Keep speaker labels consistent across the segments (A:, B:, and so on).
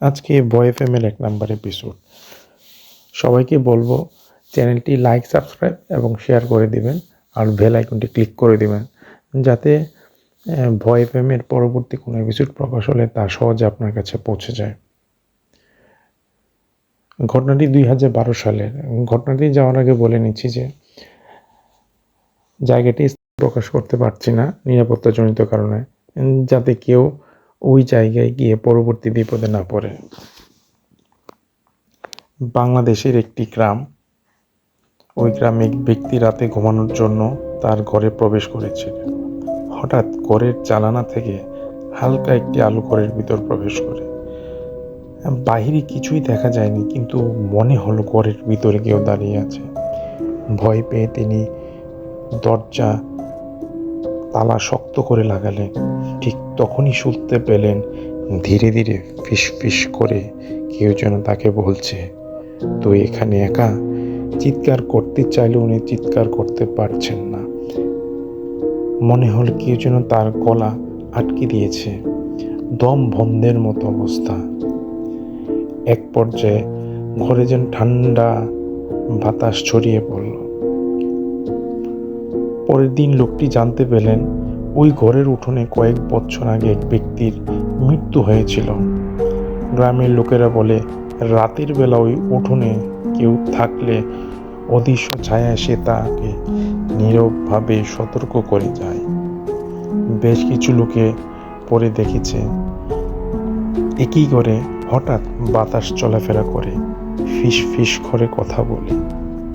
A: আজকে বয় এফ এর এক নাম্বার এপিসোড সবাইকে বলব, চ্যানেলটি লাইক সাবস্ক্রাইব এবং শেয়ার করে দিবেন আর বেল আইকনটি ক্লিক করে দিবেন যাতে ভয় এফ এর পরবর্তী কোনো এপিসোড প্রকাশ হলে তা সহজে আপনার কাছে পৌঁছে যায়। ঘটনাটি দুই হাজার বারো সালের। ঘটনাটি যাওয়ার আগে বলে নিচ্ছি যে, জায়গাটি প্রকাশ করতে পারছি না নিরাপত্তাজনিত কারণে। যাতে কেউ ওই জায়গায় গিয়ে পরবর্তী বিপদে না পড়ে। বাংলাদেশের একটি গ্রাম, ওই গ্রামে এক ব্যক্তি রাতে ঘুমানোর জন্য তার ঘরে প্রবেশ করেছিলেন হঠাৎ ঘরের জানালা থেকে হালকা একটি আলো ঘরের ভিতর প্রবেশ করে। বাহিরে কিছুই দেখা যায়নি, কিন্তু মনে হলো ঘরের ভিতরে কেউ দাঁড়িয়ে আছে। ভয় পেয়ে তিনি দরজা তালা শক্ত করে লাগালেন ঠিক তখনই শুনতে পেলেন ধীরে ধীরে ফিস ফিস করে কেউ যেন তাকে বলছে তুই এখানে একা? চিৎকার করতে চাইলে উনি চিৎকার করতে পারছেন না। মনে হল কেউ যেন তার গলা আটকে দিয়েছে। দম বন্ধের মতো অবস্থা। এক পর্যায়ে ঘরে যেন ঠান্ডা বাতাস ছড়িয়ে পড়ল। পরের দিন লোকটি জানতে পেলেন, ওই ঘরের উঠোনে কয়েক বছর আগে এক ব্যক্তির মৃত্যু হয়েছিল। গ্রামের লোকেরা বলে, রাতের বেলা ওই উঠোনে কেউ থাকলে অদৃশ্য ছায়া সে তাকে নীরবভাবে সতর্ক করে যায়। বেশ কিছু লোকে পরে দেখেছে। একই করে হঠাৎ বাতাস চলাফেরা করে, ফিস ফিস করে কথা বলে।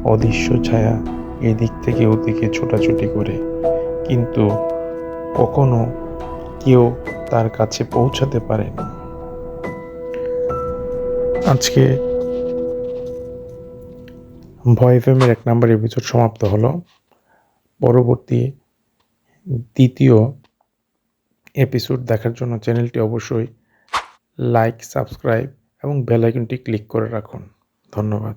A: অদৃশ্য ছায়া এদিক থেকে ওদিকে ছোটাছুটি করে। কিন্তু কখনো কেউ তার কাছে পৌঁছাতে পারেনি আজকে ভয় এফএমের এক নম্বর এপিসোড সমাপ্ত হলো। পরবর্তী দ্বিতীয় এপিসোড দেখার জন্য চ্যানেলটি অবশ্যই লাইক সাবস্ক্রাইব এবং বেল আইকনটি ক্লিক করে রাখুন। ধন্যবাদ।